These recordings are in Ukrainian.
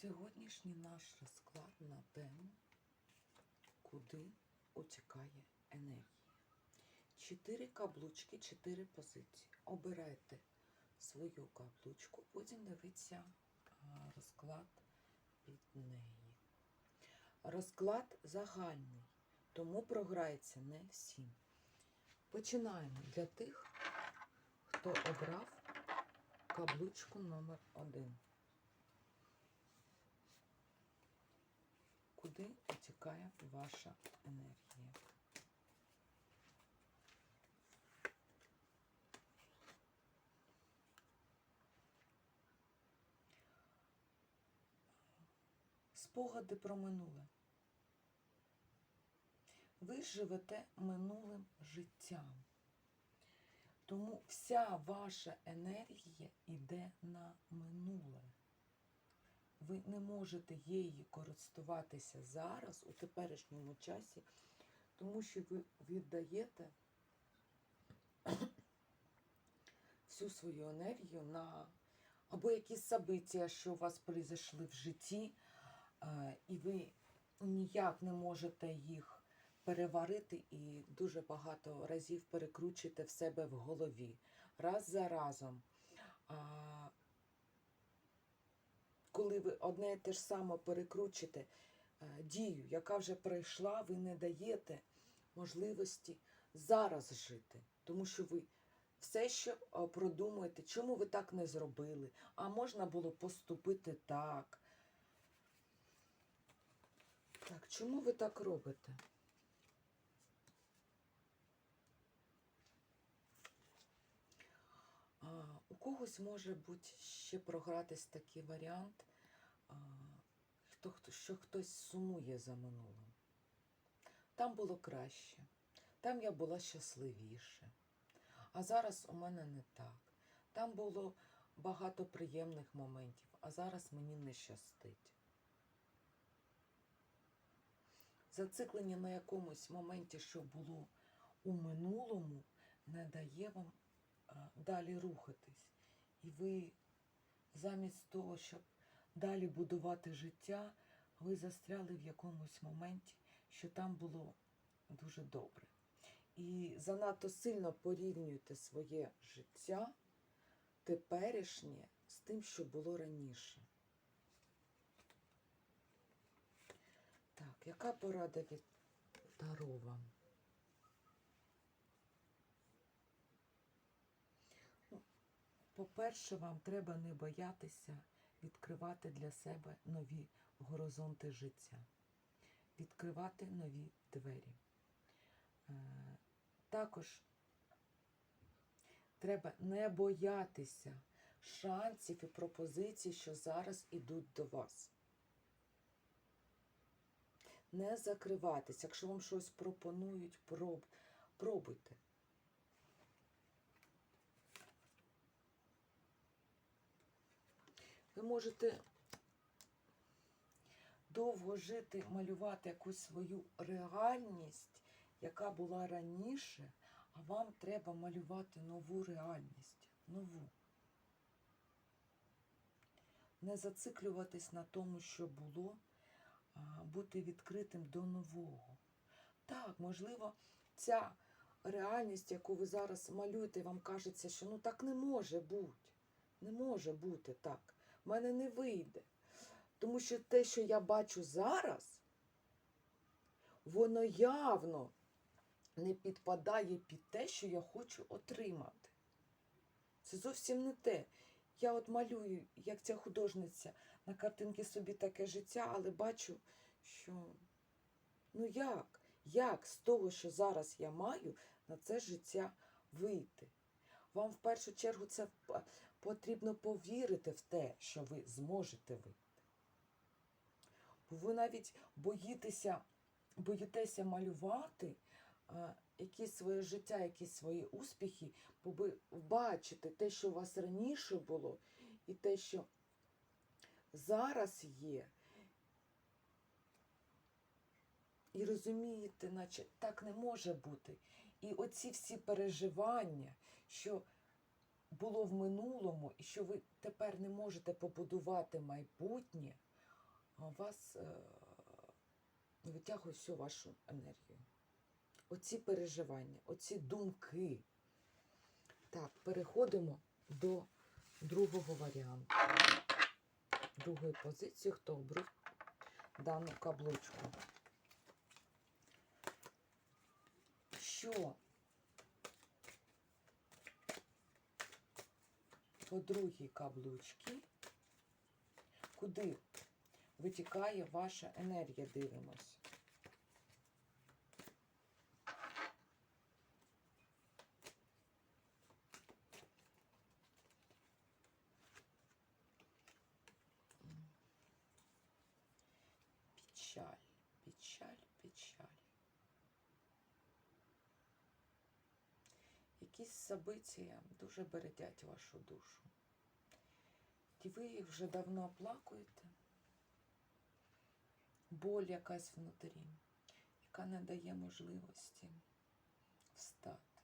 Сьогоднішній наш розклад на тему, куди утікає енергія. Чотири каблучки, чотири позиції. Обирайте свою каблучку, потім дивіться розклад під неї. Розклад загальний, тому програється не всім. Починаємо для тих, хто обрав каблучку номер один. Куди утікає ваша енергія? Спогади про минуле. Ви живете минулим життям. Тому вся ваша енергія йде на минуле. Ви не можете її користуватися зараз, у теперішньому часі, тому що ви віддаєте всю свою енергію на або якісь события, що у вас произошли в житті, е, і ви ніяк не можете їх переварити і дуже багато разів перекручуєте в себе в голові. Раз за разом. Коли ви одне і те ж саме перекручуєте е, дію, яка вже пройшла, ви не даєте можливості зараз жити. Тому що ви все ще е, продумуєте, чому ви так не зробили, а можна було поступити так. Так, чому ви так робите? А, у когось може бути ще програтись такий варіант, що хтось сумує за минулим. Там було краще, там я була щасливіше. А зараз у мене не так. Там було багато приємних моментів, а зараз мені не щастить. Зациклення на якомусь моменті, що було у минулому, не дає вам далі рухатись. І ви замість того, щоб далі будувати життя, ви застряли в якомусь моменті, що там було дуже добре. І занадто сильно порівнюєте своє життя теперішнє з тим, що було раніше. Так, яка порада від Таро вам? По-перше, вам треба не боятися відкривати для себе нові горизонти життя, відкривати нові двері. Е, Також треба не боятися шансів і пропозицій, що зараз ідуть до вас. Не закривайтеся. Якщо вам щось пропонують, проб, пробуйте. Ви можете довго жити, малювати якусь свою реальність, яка була раніше, а вам треба малювати нову реальність. Нову. Не зациклюватись на тому, що було, бути відкритим до нового. Так, можливо, ця реальність, яку ви зараз малюєте, вам кажеться, що ну так не може бути. Не може бути так. В мене не вийде. Тому що те, що я бачу зараз, воно явно не підпадає під те, що я хочу отримати. Це зовсім не те. Я от малюю, як ця художниця, на картинці собі таке життя, але бачу, що ну як? Як з того, що зараз я маю, на це життя вийти? Вам в першу чергу це потрібно повірити в те, що ви зможете вийти. Ви навіть боїтеся, боїтеся малювати якісь своє життя, якісь свої успіхи, бо ви бачите те, що у вас раніше було, і те, що зараз є. І розумієте, наче так не може бути. І оці всі переживання, що було в минулому, і що ви тепер не можете побудувати майбутнє, вас е, витягує всю вашу енергію. Оці переживання, оці думки. Так, переходимо до другого варіанту. Другої позиції, хто обрав дану каблучку. Що по другій каблучці, куди витікає ваша енергія, дивимось. Печаль, печаль. Якісь события дуже бередять вашу душу. І ви їх вже давно оплакуєте. Боль якась внутрі, яка не дає можливості встати.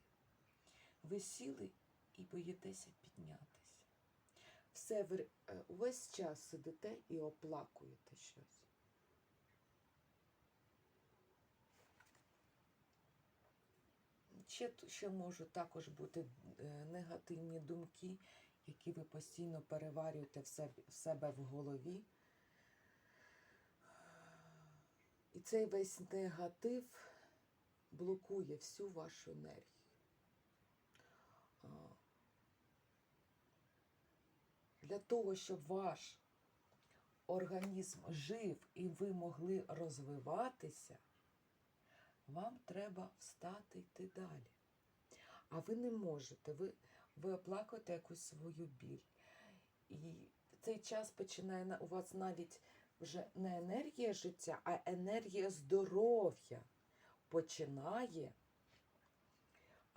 Ви сіли і боїтеся піднятися. Все, ви е, увесь час сидите і оплакуєте щось. Ще, ще можуть також бути е, негативні думки, які ви постійно переварюєте в себе, в себе в голові. І цей весь негатив блокує всю вашу енергію. Для того, щоб ваш організм жив і ви могли розвиватися, вам треба встати йти далі. А ви не можете, ви, ви оплакуєте якусь свою біль. І цей час починає у вас навіть вже не енергія життя, а енергія здоров'я починає,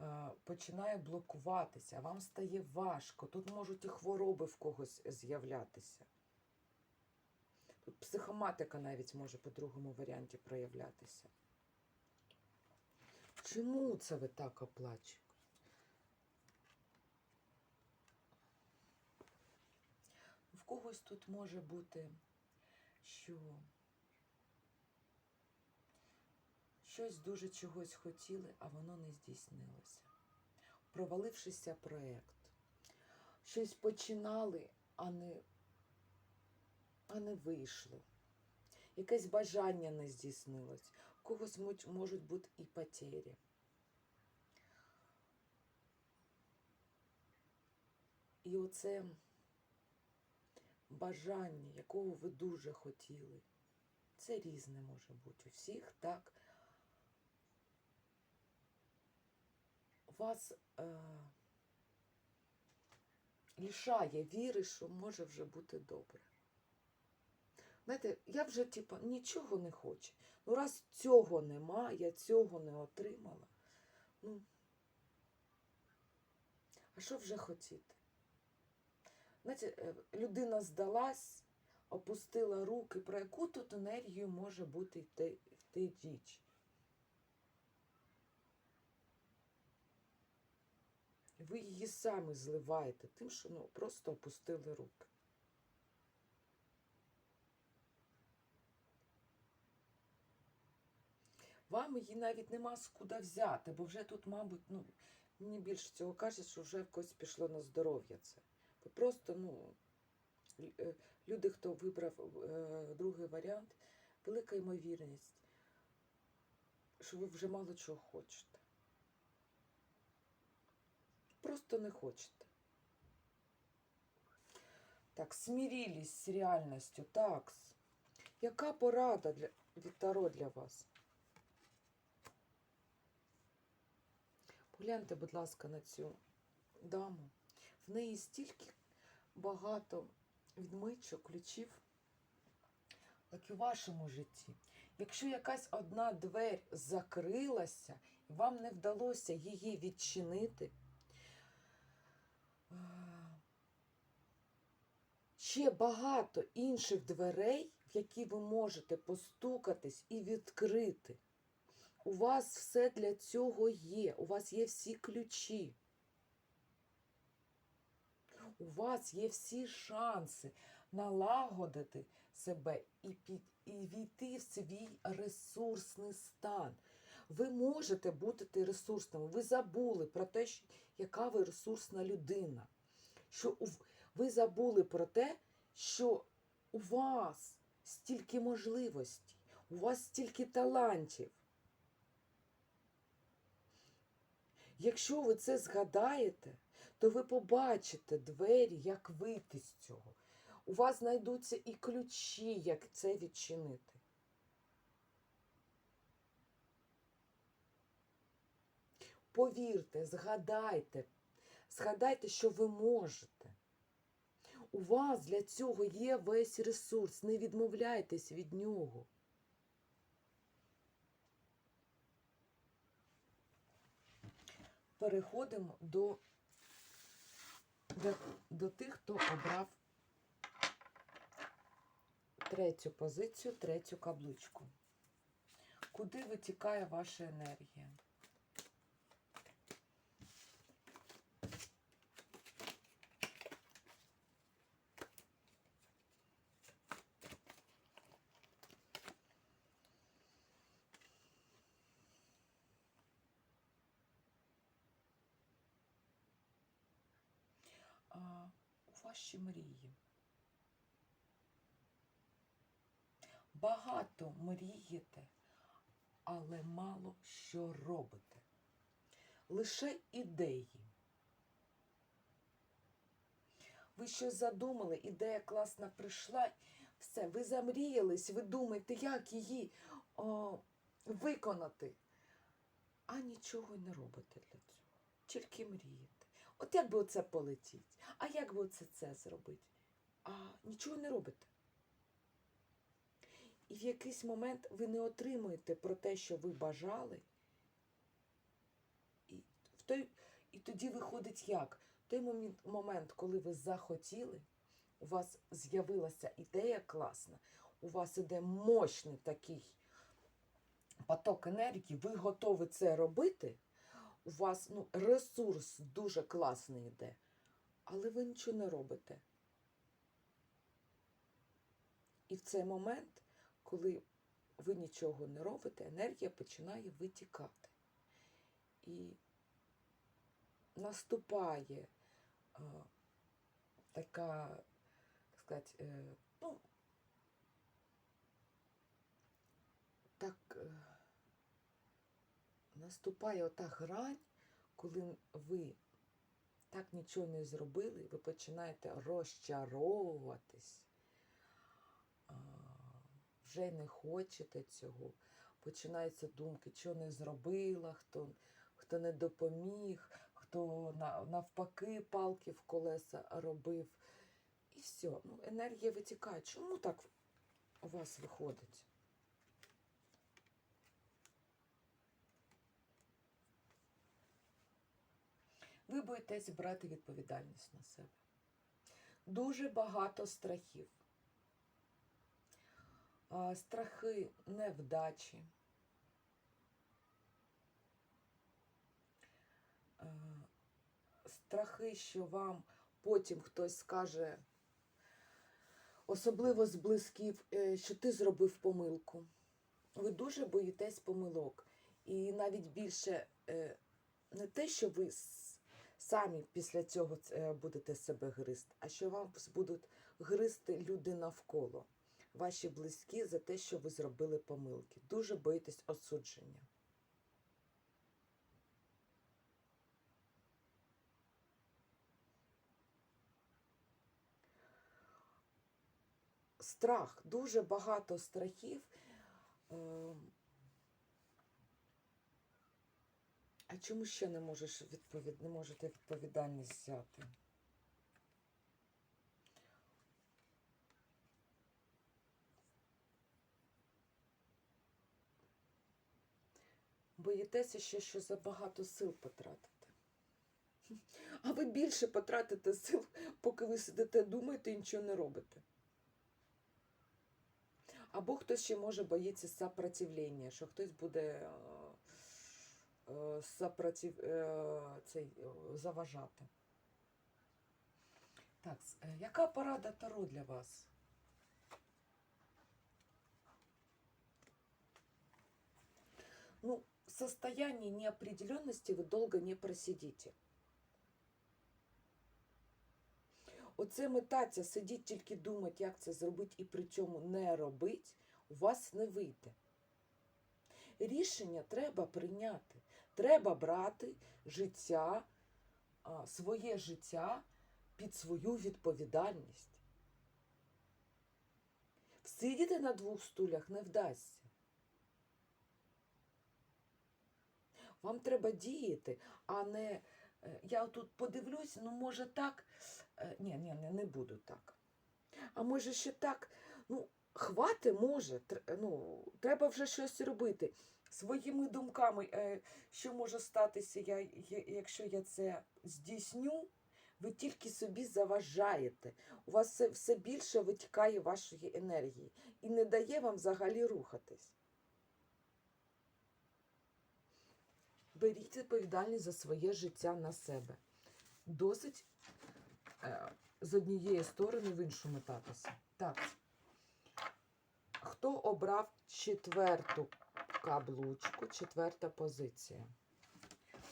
е, починає блокуватися, вам стає важко. Тут можуть і хвороби в когось з'являтися. Тут психоматика навіть може по другому варіанті проявлятися. Чому це ви так оплачуєте? В когось тут може бути, що щось дуже чогось хотіли, а воно не здійснилося. Провалившися проєкт. Щось починали, а не, а не вийшло. Якесь бажання не здійснилось. У когось можуть бути і потері. І оце бажання, якого ви дуже хотіли. Це різне може бути у всіх, так. Вас е, лишає віри, що може вже бути добре. Знаєте, я вже, типу, нічого не хочу. Ну, раз цього нема, я цього не отримала. Ну, а що вже хотіти? Знаєте, е, людина здалась, опустила руки, про яку тут енергію може бути йти, йти річ. Ви її самі зливаєте тим, що ну, просто опустили руки. Вам її навіть нема з куди взяти, бо вже тут, мабуть, ну, мені більше цього кажуть, що вже в когось пішло на здоров'я це. Ви просто, ну, е, люди, хто вибрав е, другий варіант, велика ймовірність, що ви вже мало чого хочете. Просто не хочете. Так, смирились з реальністю. Так. Яка порада для, від Таро для вас? Погляньте, будь ласка, на цю даму. В неї стільки багато відмичок, ключів, як і у вашому житті. Якщо якась одна двері закрилася, і вам не вдалося її відчинити, е, ще багато інших дверей, в які ви можете постукатись і відкрити. У вас все для цього є. У вас є всі ключі. У вас є всі шанси налагодити себе і, під, і війти в свій ресурсний стан. Ви можете бути ресурсними. Ви забули про те, яка ви ресурсна людина. Що ви забули про те, що у вас стільки можливостей, у вас стільки талантів. Якщо ви це згадаєте, то ви побачите двері, як вийти з цього. У вас знайдуться і ключі, як це відчинити. Повірте, згадайте, згадайте, що ви можете. У вас для цього є весь ресурс, не відмовляйтесь від нього. Переходимо до, до, до тих, хто обрав третю позицію, третю каблучку. Куди витікає ваша енергія? Ваші мрії. Багато мрієте, але мало що робите. Лише ідеї. Ви щось задумали, ідея класна прийшла, все, ви замріялись, ви думаєте, як її о, виконати, а нічого й не робите для цього. Тільки мрієте. От як би оце полетіть? А як би оце це зробити? А нічого не робите. І в якийсь момент ви не отримуєте про те, що ви бажали. І, в той, і тоді виходить як? В той момент, момент, коли ви захотіли, у вас з'явилася ідея класна, у вас іде мощний такий поток енергії, ви готові це робити у вас ну, ресурс дуже класний йде, але ви нічого не робите. І в цей момент, коли ви нічого не робите, енергія починає витікати. І наступає е, така, так сказати, е, ну, так. Е, наступає ота грань, коли ви так нічого не зробили, ви починаєте розчаровуватись, вже не хочете цього. Починаються думки, що не зробила, хто, хто не допоміг, хто навпаки палки в колеса робив. І все, ну, енергія витікає. Чому так у вас виходить? Ви боїтесь брати відповідальність на себе. Дуже багато страхів. Страхи невдачі. Страхи, що вам потім хтось скаже, особливо з близьків, е, що ти зробив помилку. Ви дуже боїтесь помилок. І навіть більше е, не те, що ви самі після цього е, будете себе гризти, а що вам будуть гризти люди навколо, ваші близькі за те, що ви зробили помилки. Дуже боїтесь осудження. Страх, дуже багато страхів. А чому ще не можеш відповід... не можете відповідальність взяти? Боїтеся ще, що забагато сил потратите. А ви більше потратите сил, поки ви сидите, думаєте і нічого не робите. Або хтось ще може боїться сопротивлення, що хтось буде сопротив, е, цей, е, заважати. Так, е, яка порада Таро для вас? Ну, в состоянии неопределенности вы долго не просидите. Оце метаться, сидіть тільки думати, як це зробити, і при цьому не робить, у вас не вийде. Рішення треба прийняти. Треба брати життя, своє життя під свою відповідальність. Всидіти на двох стулях не вдасться. Вам треба діяти, а не е, я тут подивлюсь, ну може так. Е, Ні, ні, не, не буду так. А може ще так. Ну, хвати може. Ну, треба вже щось робити. Своїми думками, е, що може статися, якщо я це здійсню, ви тільки собі заважаєте. У вас все, все більше витікає вашої енергії і не дає вам взагалі рухатись. Беріть відповідальність за своє життя на себе. Досить е, з однієї сторони в іншу метатися. Так. Хто обрав четверту каблучку, четверта позиція?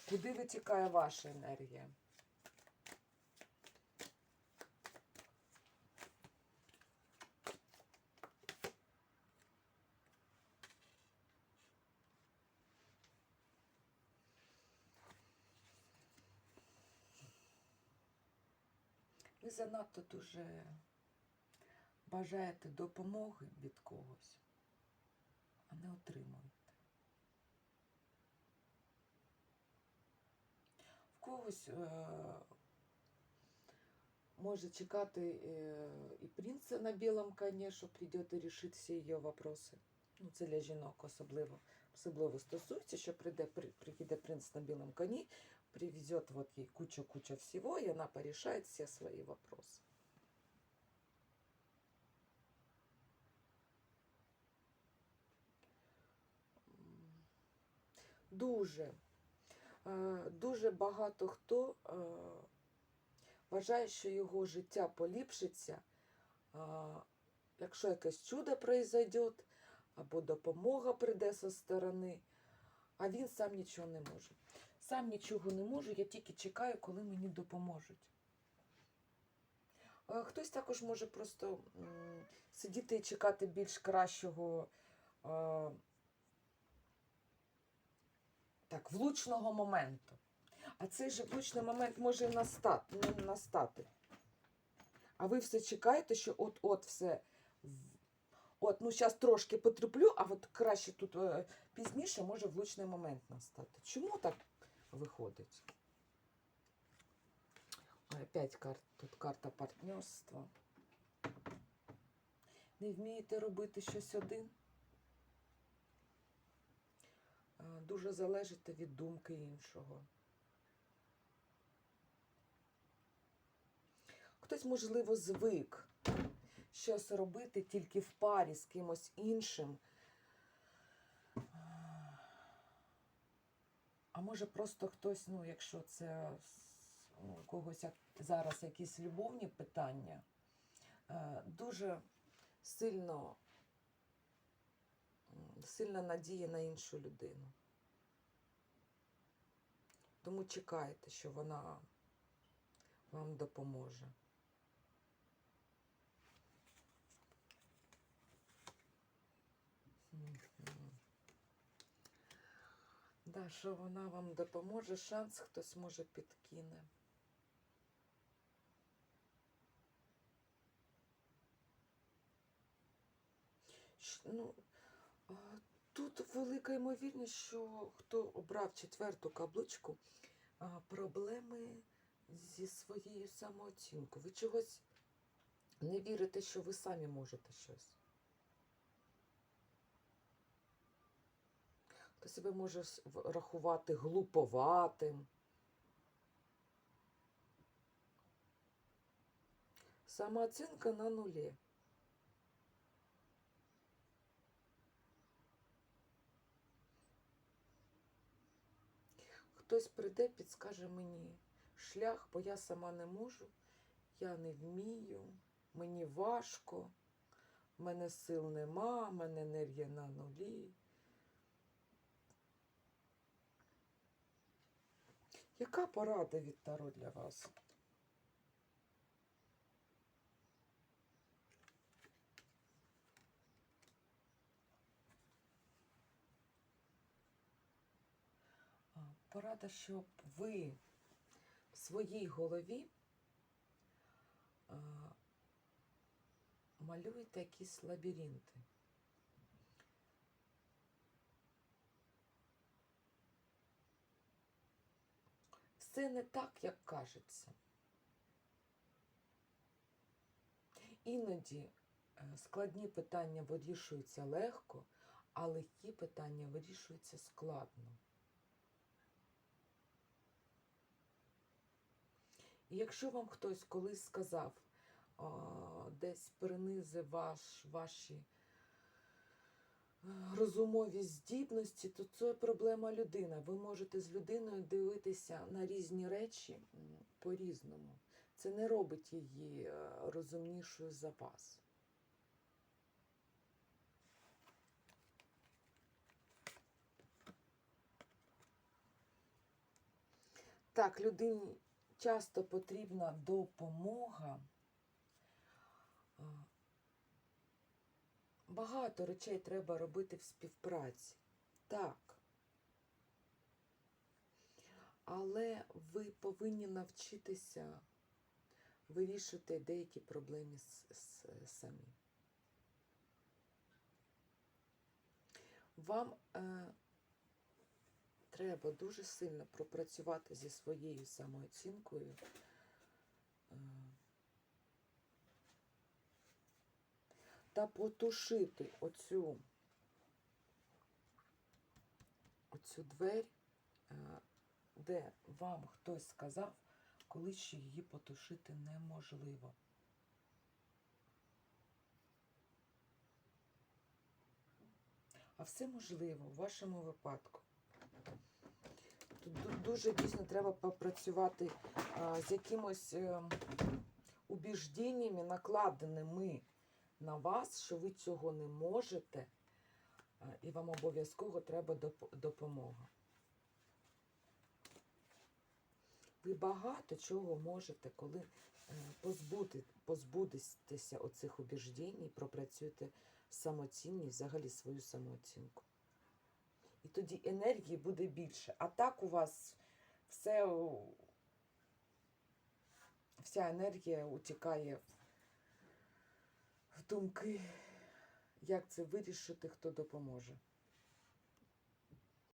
Куди витікає ваша енергія? Ви занадто дуже бажаєте допомоги від когось, а не отримуєте. Когось е- може чекати е- і принца на білому коні, що прийде і рішить всі її вопроси. Ну, це для жінок особливо, особливо стосується, що прийде, при- приїде принц на білому коні, привезет вот ей куча-куча всего, и она порешает все свои вопросы. Дуже, дуже багато хто е, вважає, що його життя поліпшиться, е, якщо якесь чудо произойде, або допомога прийде зі сторони, а він сам нічого не може. Сам нічого не можу, я тільки чекаю, коли мені допоможуть. Е, Хтось також може просто сидіти і чекати більш кращого, е, так, влучного моменту. А цей же влучний момент може настати, настати. А ви все чекаєте, що от-от все. От, ну зараз трошки потерплю, а от краще тут е, пізніше може влучний момент настати. Чому так виходить? Опять карт, тут карта партнерства. Не вмієте робити щось один? Е, Дуже залежите від думки іншого. Хтось, можливо, звик щось робити тільки в парі з кимось іншим. А може просто хтось, ну, якщо це у когось як зараз якісь любовні питання, е, дуже сильно, сильна надія на іншу людину. Тому чекайте, що вона вам допоможе. Да, що вона вам допоможе, шанс хтось може підкине. Ну, тут велика ймовірність, що хто обрав четверту каблучку, проблеми зі своєю самооцінкою. Ви чогось не вірите, що ви самі можете щось. Хто себе може рахувати глуповатим. Самооцінка на нулі. Хтось прийде, підскаже мені шлях, бо я сама не можу. я не вмію, мені важко, в мене сил нема, в мене енергія на нулі. Яка порада від Таро для вас? Порада, щоб ви в своїй голові а, малюєте якісь лабіринти. Все не так, як кажеться. Іноді е, складні питання вирішуються легко, а легкі питання вирішуються складно. Якщо вам хтось колись сказав, десь принизив ваш, ваші е, розумові здібності, то це проблема людини. Ви можете з людиною дивитися на різні речі по-різному. Це не робить її е, розумнішою за вас. Так, людині часто потрібна допомога. Багато речей треба робити в співпраці. Так. Але ви повинні навчитися вирішити деякі проблеми с- самі. Вам е, треба дуже сильно пропрацювати зі своєю самооцінкою. е, та потушити оцю, оцю двері, е, де вам хтось сказав, коли ще її потушити неможливо. А все можливо в вашому випадку. Дуже дійсно треба попрацювати а, з якимось е, убіжденнями, накладеними на вас, що ви цього не можете, а, і вам обов'язково треба доп- допомога. Ви багато чого можете, коли е, позбути, позбудетеся оцих убіждень і пропрацюєте самоцінність, взагалі свою самооцінку. І тоді енергії буде більше. А так у вас все, вся енергія утікає в- думки, як це вирішити, хто допоможе.